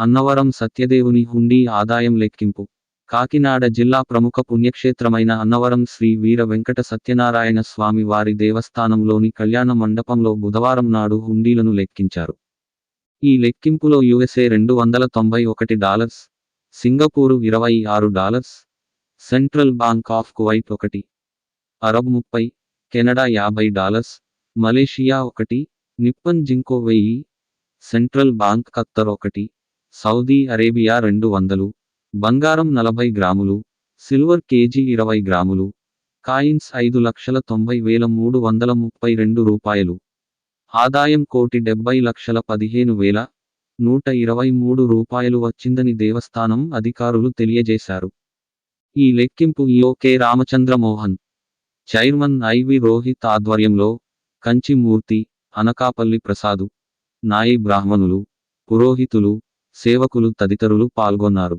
అన్నవరం సత్యదేవుని హుండీ ఆదాయం లెక్కింపు. కాకినాడ జిల్లా ప్రముఖ పుణ్యక్షేత్రమైన అన్నవరం శ్రీ వీర వెంకట సత్యనారాయణ స్వామి వారి దేవస్థానంలోని కళ్యాణ మండపంలో బుధవారం నాడు హుండీలను లెక్కించారు. ఈ లెక్కింపులో యుఎస్ఏ రెండు వందల తొంభై ఒకటి డాలర్స్ సింగపూరు ఇరవై ఆరు dollars central bank of Kuwait ఒకటి అరబ్ ముప్పై కెనడా యాభై డాలర్స్ మలేషియా ఒకటి నిప్పన్ జింకో వెయ్యి సెంట్రల్ బ్యాంక్ ఖత్తర్ ఒకటి సౌదీ అరేబియా రెండు వందలు బంగారం నలభై గ్రాములు సిల్వర్ కేజీ ఇరవై గ్రాములు కాయిన్స్ ఐదు లక్షల తొంభై వేల మూడు వందల ముప్పై రెండు రూపాయలు. ఆదాయం కోటి డెబ్బై లక్షల పదిహేను వేల నూట ఇరవై మూడు రూపాయలు వచ్చిందని దేవస్థానం అధికారులు తెలియజేశారు. ఈ లెక్కింపు ఈఓకే K Ramachandra Mohan chairman IV Rohit ఆధ్వర్యంలో కంచిమూర్తి అనకాపల్లి ప్రసాదు నాయి బ్రాహ్మణులు పురోహితులు సేవకులు తదితరులు పాల్గొన్నారు.